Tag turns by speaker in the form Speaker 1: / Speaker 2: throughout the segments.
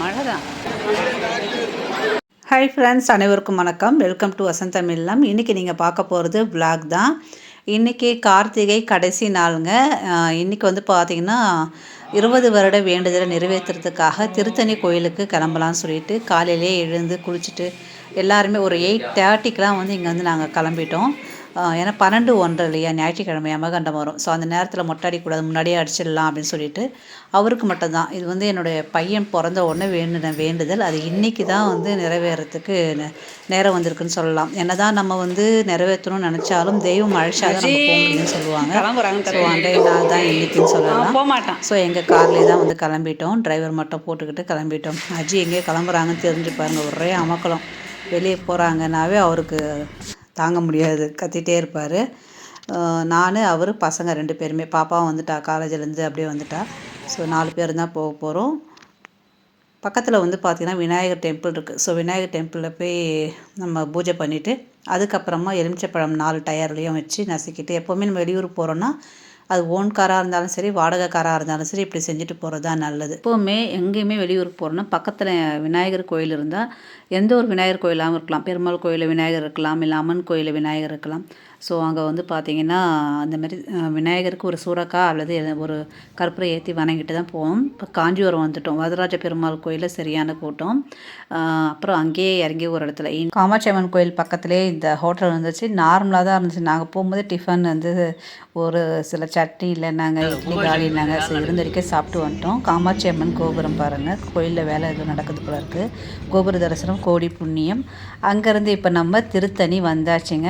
Speaker 1: மழை தான் hi friends அனைவருக்கும் வணக்கம். வெல்கம் டு வசந்தம் இல்லம் இன்றைக்கி நீங்கள் பார்க்க போகிறது விளாக் தான். இன்றைக்கி கார்த்திகை கடைசி நாளுங்க. இன்றைக்கி இன்னைக்கு வந்து பார்த்திங்கன்னா இருபது வருட வேண்டுதலை நிறைவேற்றுறதுக்காக திருத்தணி கோயிலுக்கு கிளம்பலான்னு சொல்லிட்டு காலையிலே எழுந்து குளிச்சுட்டு எல்லாருமே ஒரு எயிட் தேர்ட்டிக்கெலாம் வந்து இங்கே வந்து நாங்கள் கிளம்பிட்டோம். ஏன்னா பன்னெண்டு ஒன்றரை இல்லையா ஞாயிற்றுக்கிழமை யமகண்டம் வரும். ஸோ அந்த நேரத்தில் மொட்டை அடிக்கக்கூடாது முன்னாடியே அடிச்சிடலாம் அப்படின்னு சொல்லிட்டு அவருக்கு மட்டும்தான். இது வந்து என்னுடைய பையன் பிறந்த உடனே வேண்டின வேண்டுதல். அது இன்னைக்கு தான் வந்து நிறைவேறத்துக்கு நேரம் வந்திருக்குன்னு சொல்லலாம். என்னதான் நம்ம வந்து நிறைவேற்றணும்னு நினச்சாலும் தெய்வம் அழைச்சாதான் நம்ம போக முடியும்னு சொல்லுவாங்க. ஸோ அன்றைய நாள் தான் இன்னைக்குன்னு சொல்லலாம்.
Speaker 2: போக மாட்டான்
Speaker 1: ஸோ எங்கள் கார்லேயே தான் வந்து கிளம்பிட்டோம். டிரைவர் மட்டும் போட்டுக்கிட்டு கிளம்பிட்டோம். அஜி எங்கே கிளம்புறாங்கன்னு தெரிஞ்சு பாருங்க ஒரே அமக்கலம். வெளியே போகிறாங்கனாவே அவருக்கு தாங்க முடியாது. கத்திட்டே இருப்பார். நான் அவர் பசங்க ரெண்டு பேருமே. பாப்பாவும் வந்துட்டா காலேஜ்லேருந்து அப்படியே வந்துட்டா. ஸோ நாலு பேர் தான் போக போகிறோம் பக்கத்தில் வந்து பார்த்திங்கன்னா விநாயகர் டெம்பிள் இருக்குது ஸோ விநாயகர் டெம்பிளில் போய் நம்ம பூஜை பண்ணிவிட்டு அதுக்கப்புறமா எலுமிச்சப்பழம் நாலு டயர்லேயும் வச்சு நசுக்கிட்டு எப்போவுமே நம்ம வெளியூர் போகிறோன்னா அது ஓன் காராக இருந்தாலும் சரி வாடகை காராக இருந்தாலும் சரி இப்படி செஞ்சுட்டு போகிறது தான் நல்லது. எப்போவுமே எங்கேயுமே வெளியூருக்கு போகிறோன்னா பக்கத்தில் விநாயகர் கோயில் இருந்தால் எந்த ஒரு விநாயகர் கோயிலாகவும் இருக்கலாம். பெருமாள் கோயிலில் விநாயகர் இருக்கலாம் இல்லை அம்மன் கோயிலில் விநாயகர் இருக்கலாம். ஸோ அங்கே வந்து பார்த்திங்கன்னா அந்த மாதிரி விநாயகருக்கு ஒரு சூறக்கா அல்லது ஒரு கற்பூரை ஏற்றி வணங்கிட்டு தான் போவோம். இப்போ காஞ்சிபுரம் வந்துட்டோம். வரதராஜ பெருமாள் கோயிலில் சரியான கூட்டம். அப்புறம் அங்கேயே இறங்கி ஒரு இடத்துல. காமாட்சி அம்மன் கோயில் பக்கத்துலேயே இந்த ஹோட்டல் இருந்துச்சு நார்மலாக தான் இருந்துச்சு. நாங்கள் போகும்போது டிஃபன் வந்து ஒரு சில சட்னி இல்லைன்னாங்க இட்லி காலி இல்லைங்க சரி இருந்த வரைக்கும் சாப்பிட்டு வந்துட்டோம். காமாட்சி அம்மன் கோபுரம் பாருங்கள் கோயிலில் வேலை எதுவும் நடக்குது போல இருக்குது கோபுர தரிசனம் கோடி புண்ணியம். அங்கேருந்து இப்போ நம்ம திருத்தணி வந்தாச்சுங்க.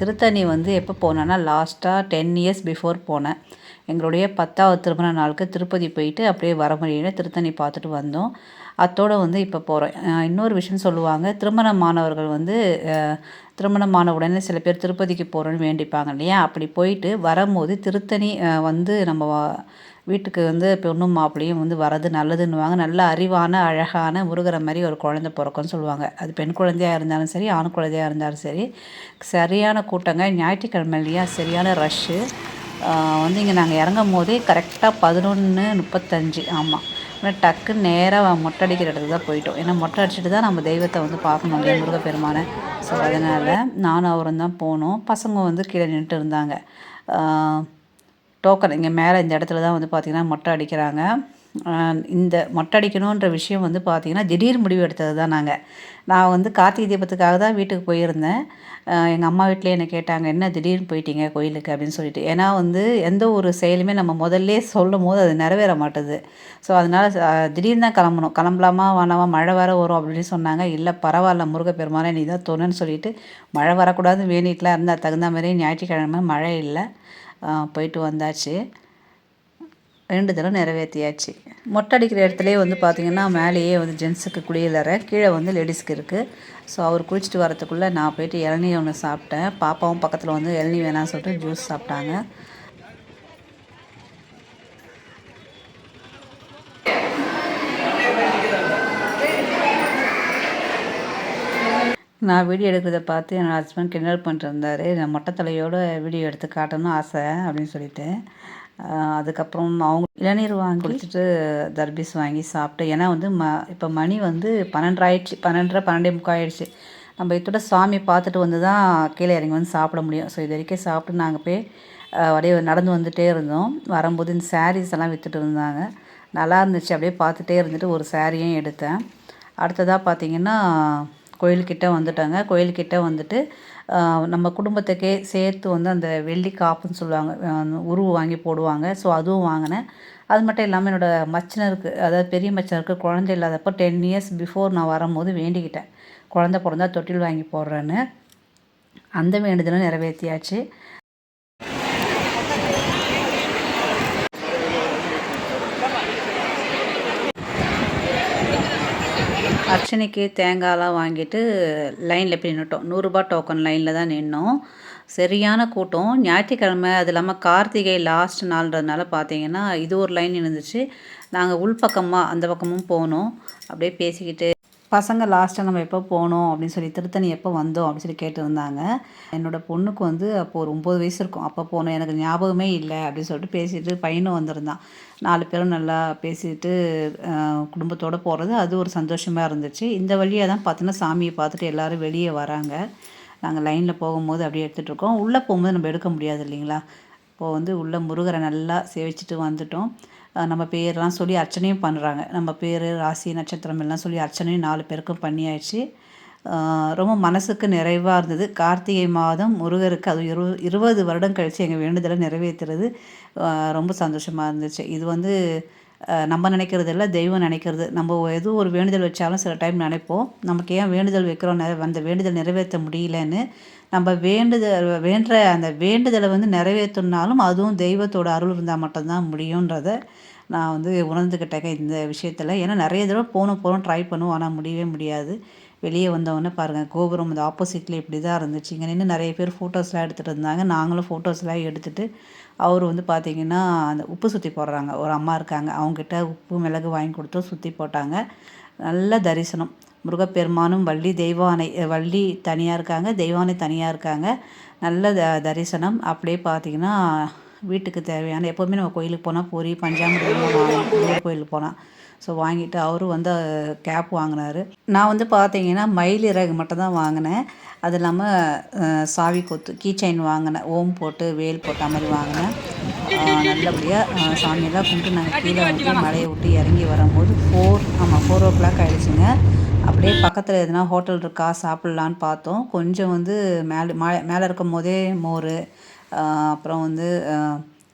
Speaker 1: திருத்தணி வந்து எப்போ போனேன்னா லாஸ்ட்டாக டென் இயர்ஸ் பிஃபோர் போனேன். எங்களுடைய பத்தாவது திருமண நாளுக்கு திருப்பதி போயிட்டு அப்படியே வர முடியல திருத்தணி பார்த்துட்டு வந்தோம். அத்தோடு வந்து இப்போ போகிறோம் இன்னொரு விஷயம் சொல்லுவாங்க திருமணமானவர்கள் வந்து திருமணமான உடனே சில பேர் திருப்பதிக்கு போகிறோன்னு வேண்டிப்பாங்க இல்லையா? அப்படி போயிட்டு வரும்போது திருத்தணி வந்து நம்ம வீட்டுக்கு வந்து பொண்ணும் மாப்பிள்ளையும் வந்து வரது நல்லதுன்னுவாங்க. நல்ல அறிவான அழகான முருகிற மாதிரி ஒரு குழந்தை பிறக்கும்னு சொல்லுவாங்க. அது பெண் குழந்தையாக இருந்தாலும் சரி ஆண் குழந்தையாக இருந்தாலும் சரி சரியான கூட்டங்க. ஞாயிற்றுக்கிழமை இல்லையா? சரியான ரஷ்ஷு வந்து இங்கே நாங்கள் இறங்கும் போதே கரெக்டாக பதினொன்று முப்பத்தஞ்சு. ஆமாம் ஆனால் டக்கு நேராக மொட்டை அடிக்கிற இடத்துக்கு தான் போயிட்டோம். ஏன்னா மொட்டை அடிச்சுட்டு தான் நம்ம தெய்வத்தை வந்து பார்க்கணும் இல்லையா முருகப்பெருமானை. ஸோ அதனால் நானும் அவரும் தான் போனோம். பசங்க வந்து கீழே நின்றுட்டு இருந்தாங்க. டோக்கன் இங்கே மேலே இந்த இடத்துல தான் வந்து பார்த்திங்கன்னா மொட்டை அடிக்கிறாங்க. இந்த மொட்டை அடிக்கணுன்ற விஷயம் வந்து பார்த்திங்கன்னா திடீர் முடிவு எடுத்தது தான் நாங்கள் நான் வந்து கார்த்திகை தீபத்துக்காக தான் வீட்டுக்கு போயிருந்தேன். எங்கள் அம்மா வீட்டிலே என்னை கேட்டாங்க என்ன திடீர்னு போயிட்டீங்க கோயிலுக்கு? அப்படின்னு சொல்லிட்டு. ஏன்னா வந்து எந்த ஒரு செயலுமே நம்ம முதல்ல சொல்லும் போது அது நிறைவேற மாட்டுது. ஸோ அதனால் திடீர்னு தான் கிளம்பணும். கிளம்பலாமா வேணாமா மழை வர வரும் அப்படின்னு சொன்னாங்க. இல்லை பரவாயில்ல முருகப்பெருமானே நீ தான் தோணுன்னு சொல்லிட்டு மழை வரக்கூடாதுன்னு வேண்டிட்டுலாம் இருந்தால் தகுந்த மாதிரி ஞாயிற்றுக்கிழமை மழை இல்லை. போயிட்டு வந்தாச்சு. ரெண்டு தடவை நிறைவேற்றியாச்சு மொட்டை அடிக்கிற இடத்துலேயே வந்து பார்த்திங்கன்னா மேலேயே வந்து ஜென்ஸுக்கு குளியலற கீழே வந்து லேடிஸ்க்கு இருக்குது ஸோ அவர் குளிச்சுட்டு வரத்துக்குள்ளே நான் போயிட்டு இளநீ ஒன்று சாப்பிட்டேன். பாப்பாவும் பக்கத்தில் வந்து இளநீ வேணாம்னு சொல்லிட்டு ஜூஸ் சாப்பிட்டாங்க. நான் வீடியோ எடுக்கிறத பார்த்து என் ஹஸ்பண்ட் கிண்டல் பண்ணிட்டு இருந்தார். நான் மொட்டை தலையோடு வீடியோ எடுத்து காட்டணும்னு ஆசை அப்படின்னு சொல்லிட்டு. அதுக்கப்புறம் அவங்க இளநீர் வாங்கி குடிச்சிட்டு தர்பீஸ் வாங்கி சாப்பிட்டு ஏன்னா வந்து ம இப்போ மணி வந்து பன்னெண்டரை ஆயிடுச்சு பன்னெண்டரை பன்னெண்டே முக்கால் ஆயிடுச்சு. நம்ம இதோட சாமி பார்த்துட்டு வந்து தான் கீழே இறங்கி வந்து சாப்பிட முடியும். ஸோ இது வரைக்கும் சாப்பிட்டு நாங்கள் போய் அப்படியே நடந்து வந்துகிட்டே இருந்தோம். வரும்போது இந்த சாரீஸ் எல்லாம் விற்றுட்டு இருந்தாங்க. நல்லா இருந்துச்சு. அப்படியே பார்த்துட்டே இருந்துட்டு ஒரு சாரியும் எடுத்தேன். அடுத்ததாக பார்த்தீங்கன்னா கோயில்கிட்ட வந்துட்டாங்க. கோயில்கிட்ட வந்துட்டு நம்ம குடும்பத்துக்கே சேர்த்து வந்து அந்த வெள்ளி காப்புன்னு சொல்லுவாங்க. உருவு வாங்கி போடுவாங்க. ஸோ அதுவும் வாங்கினேன். அது மட்டும் இல்லாமல் என்னோடய மச்சினருக்கு அதாவது பெரிய மச்சினருக்கு குழந்தை இல்லாதப்போ டென் இயர்ஸ் பிஃபோர் நான் வரும்போது வேண்டிக்கிட்டேன். குழந்த பிறந்தா தொட்டில் வாங்கி போடுறேன்னு. அந்த வேண்டுதலும் நிறைவேற்றியாச்சு அர்ச்சனைக்கு தேங்காய்லாம் வாங்கிட்டு லைனில் போய் நின்றுட்டோம் நூறுரூபா டோக்கன் லைனில் தான் நின்னோம். சரியான கூட்டம். ஞாயிற்றுக்கிழமை அது இல்லாமல் கார்த்திகை லாஸ்ட் நாள்ன்றதுனால பார்த்தீங்கன்னா இது ஒரு லைன் இருந்துச்சு. நாங்கள் உள்பக்கமாக அந்த பக்கமும் போனோம். அப்படியே பேசிக்கிட்டு பசங்க லாஸ்ட்டாக நம்ம எப்போ போனோம் அப்படின்னு சொல்லி திருத்தணி எப்போ வந்தோம் அப்படின்னு சொல்லி கேட்டிருந்தாங்க. என்னோட பொண்ணுக்கு வந்து அப்போ ஒரு ஒம்பது வயசு இருக்கும். அப்போ போனோம். எனக்கு ஞாபகமே இல்லை அப்படின்னு சொல்லிட்டு பேசிட்டு பையனும் வந்திருந்தான். நாலு பேரும் நல்லா பேசிட்டு குடும்பத்தோடு போகிறது அது ஒரு சந்தோஷமாக இருந்துச்சு. இந்த வழியாக தான் பார்த்தீங்கன்னா சாமியை பார்த்துட்டு எல்லாரும் வெளியே வராங்க. நாங்கள் லைனில் போகும்போது அப்படியே எடுத்துகிட்டு இருக்கோம். உள்ளே போகும்போது நம்ம எடுக்க முடியாது இல்லைங்களா? இப்போது வந்து உள்ளே முருகரை நல்லா சேவிச்சிட்டு வந்துட்டோம். நம்ம பேர்லாம் சொல்லி அர்ச்சனையும் பண்ணுறாங்க நம்ம பேர் ராசி நட்சத்திரம் எல்லாம் சொல்லி அர்ச்சனையும் நாலு பேருக்கும் பண்ணியாச்சு. ரொம்ப மனசுக்கு நிறைவாக இருந்தது. கார்த்திகை மாதம் முருகருக்கு அது இரு இருபது வருடம் கழித்து எங்கள் வேண்டுதலை நிறைவேற்றுறது ரொம்ப சந்தோஷமாக இருந்துச்சு. இது வந்து நம்ம நினைக்கிறது இல்லை தெய்வம் நினைக்கிறது. நம்ம எது ஒரு வேண்டுதல் வச்சாலும் சில டைம் நினைப்போம். நமக்கு ஏன் வேண்டுதல் வைக்கிறோம் அந்த வேண்டுதல் நிறைவேற்ற முடியலன்னு நம்ம வேண்டுதல் வேண்ட அந்த வேண்டுதலை வந்து நிறைவேற்றினாலும் அதுவும் தெய்வத்தோட அருள் இருந்தால் மட்டும்தான் முடியுன்றத நான் வந்து உணர்ந்துக்கிட்டேங்க இந்த விஷயத்தில். ஏன்னா நிறைய தடவை போகணும் போகணும் ட்ரை பண்ணுவோம். ஆனால் முடியவே முடியாது. வெளியே வந்தவொடனே பாருங்கள் கோபுரம் இந்த ஆப்போசிட்டில் இப்படி தான் இருந்துச்சு. இங்கே நின்று நிறைய பேர் ஃபோட்டோஸ்லாம் எடுத்துகிட்டு இருந்தாங்க. நாங்களும் ஃபோட்டோஸ்லாம் எடுத்துகிட்டு அவர் வந்து பார்த்திங்கன்னா அந்த உப்பு சுற்றி போடுறாங்க. ஒரு அம்மா இருக்காங்க. அவங்ககிட்ட உப்பு மிளகு வாங்கி கொடுத்து சுற்றி போட்டாங்க. நல்ல தரிசனம். முருகப்பெருமானும் வள்ளி தெய்வானை வள்ளி தனியாக இருக்காங்க தெய்வானை தனியாக இருக்காங்க. நல்ல த தரிசனம். அப்படியே பார்த்தீங்கன்னா வீட்டுக்கு தேவையான எப்போவுமே நம்ம கோயிலுக்கு போனால் பூரி பஞ்சாமிர்தம் கோயிலுக்கு போனால் ஸோ வாங்கிட்டு அவரும் வந்து கேப் வாங்கினாரு. நான் வந்து பார்த்தீங்கன்னா மயில் இறகு மட்டும் தான் வாங்கினேன். அது இல்லாமல் சாவி கொத்து கீ செயின் வாங்கினேன். ஓம் போட்டு வேல் போட்ட மாதிரி வாங்கினேன். நல்லபடியாக சாமியெல்லாம் கும்பிட்டு நாங்கள் கீழே வந்து மலையை விட்டு இறங்கி வரும்போது ஃபோர் ஆமாம் ஃபோர் ஓ கிளாக் ஆகிடுச்சுங்க அப்படியே பக்கத்தில் எதுனா ஹோட்டல் இருக்கா சாப்பிட்லான்னு பார்த்தோம். கொஞ்சம் வந்து மேலே மா- மேலே இருக்கும் போதே மோர் அப்புறம் வந்து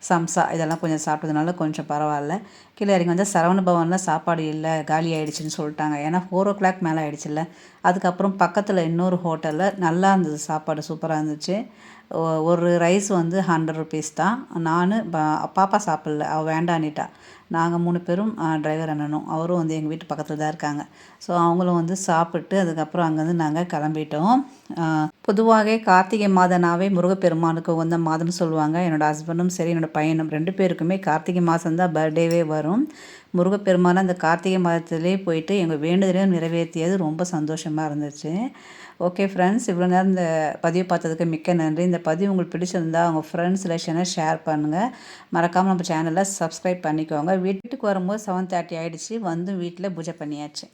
Speaker 1: சம்சா இதெல்லாம் கொஞ்சம் சாப்பிட்டதுனால கொஞ்சம் பரவாயில்ல. கீழே இறங்கி வந்து சரவண பவனில் சாப்பாடு இல்லை காலி ஆகிடுச்சின்னு சொல்லிட்டாங்க. ஏன்னா ஃபோர் ஓ கிளாக் மேலே ஆகிடுச்சில்ல அதுக்கப்புறம் பக்கத்தில் இன்னொரு ஹோட்டலில் நல்லா இருந்தது சாப்பாடு சூப்பராக இருந்துச்சு. ஒ- ஒரு ரைஸ் வந்து ஹண்ட்ரட் ருபீஸ் தான். நான் பாப்பா சாப்பிடல அவள் வேண்டான்னிட்டா. நாங்கள் மூணு பேரும் டிரைவர் அண்ணனும் அவரும் வந்து எங்கள் வீட்டு பக்கத்தில் தான் இருக்காங்க. ஸோ அவங்களும் வந்து சாப்பிட்டு அதுக்கப்புறம் அங்கேருந்து நாங்கள் கிளம்பிட்டோம். பொதுவாக கார்த்திகை மாதனாவே முருகப்பெருமானுக்கு உகந்த மாதம்னு சொல்லுவாங்க. என்னோட ஹஸ்பண்டும் சரி என்னோடய பையனும் ரெண்டு பேருக்குமே கார்த்திகை மாதம் தான் பர்த்டேவே வரும். முருகப்பெருமான அந்த கார்த்திகை மாதத்திலே போயிட்டு எங்கள் வேண்டுதலையும் நிறைவேற்றியது ரொம்ப சந்தோஷமாக இருந்துச்சு. ஓகே ஃப்ரெண்ட்ஸ் இவ்வளோ நேரம் இந்த பதிவு பார்த்ததுக்கு மிக்க நன்றி. இந்த பதிவு உங்களுக்கு பிடிச்சிருந்தால் உங்கள் ஃப்ரெண்ட்ஸ் ரிலேஷனை ஷேர் பண்ணுங்கள் மறக்காமல் நம்ம சேனலை சப்ஸ்கிரைப் பண்ணிக்கோங்க. வீட்டுக்கு வரும்போது செவன் தேர்ட்டி ஆகிடுச்சு வந்து வீட்டில் பூஜை பண்ணியாச்சு.